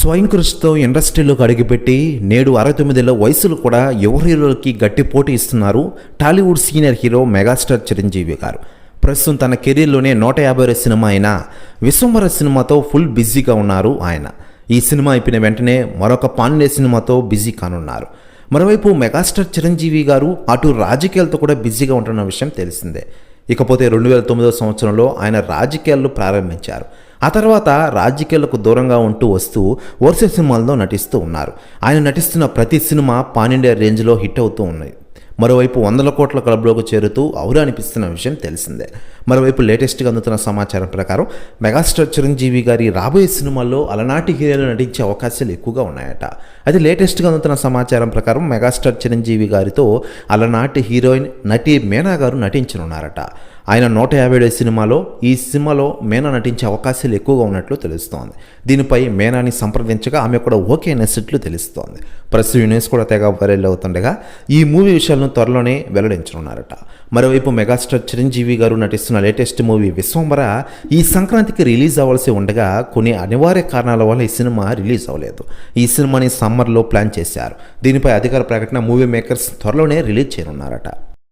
స్వయం కృషితో ఇండస్ట్రీలోకి అడుగుపెట్టి నేడు అరవై తొమ్మిదిలో వయసులు కూడా యువ హీరోలకి గట్టి పోటీ ఇస్తున్నారు Tollywood senior hero megastar Chiranjeevi garu. ప్రస్తుతం తన కెరీర్లోనే నూట యాభై సినిమా అయిన విశ్వంబర సినిమాతో ఫుల్ బిజీగా ఉన్నారు ఆయన. ఈ సినిమా అయిపోయిన వెంటనే మరొక పాండే సినిమాతో బిజీ కానున్నారు. మరోవైపు మెగాస్టార్ చిరంజీవి గారు అటు రాజకీయాలతో కూడా బిజీగా ఉంటున్న విషయం తెలిసిందే. ఇకపోతే రెండు వేల తొమ్మిదో సంవత్సరంలో ఆయన రాజకీయాలు ప్రారంభించారు. ఆ తర్వాత రాజకీయాలకు దూరంగా ఉంటూ వస్తూ వరుస సినిమాల్లో నటిస్తూ ఉన్నారు. ఆయన నటిస్తున్న ప్రతి సినిమా పానిండియా రేంజ్లో హిట్ అవుతూ ఉన్నాయి మరోవైపు వందల కోట్ల క్లబ్లోకి చేరుతూ ఔరు అనిపిస్తున్న విషయం తెలిసిందే. మరోవైపు లేటెస్ట్గా అందుతున్న సమాచారం ప్రకారం మెగాస్టార్ చిరంజీవి గారి రాబోయే సినిమాల్లో అలనాటి హీరోలు నటించే అవకాశాలు ఎక్కువగా ఉన్నాయట. అది లేటెస్ట్గా అందుతున్న సమాచారం ప్రకారం మెగాస్టార్ చిరంజీవి గారితో అలనాటి హీరోయిన్ నటి మీనా గారు నటించనున్నారట. ఆయన నూట యాభై ఏడు సినిమాలో ఈ సినిమాలో మేనా నటించే అవకాశాలు ఎక్కువగా ఉన్నట్లు తెలుస్తోంది. దీనిపై మేనాని సంప్రదించగా ఆమె కూడా ఓకే అనేసిట్లు తెలుస్తోంది. ప్రెస్ యూనియన్స్ కూడా తెగ వైరల్ అవుతుండగా ఈ మూవీ విషయాలను త్వరలోనే వెల్లడించనున్నారట. మరోవైపు మెగాస్టార్ చిరంజీవి గారు నటిస్తున్న లేటెస్ట్ మూవీ విశ్వంబర ఈ సంక్రాంతికి రిలీజ్ అవ్వాల్సి ఉండగా కొన్ని అనివార్య కారణాల వల్ల ఈ సినిమా రిలీజ్ అవ్వలేదు. ఈ సినిమాని సమ్మర్లో ప్లాన్ చేశారు. దీనిపై అధికార ప్రకటన మూవీ మేకర్స్ త్వరలోనే రిలీజ్ చేయనున్నారట.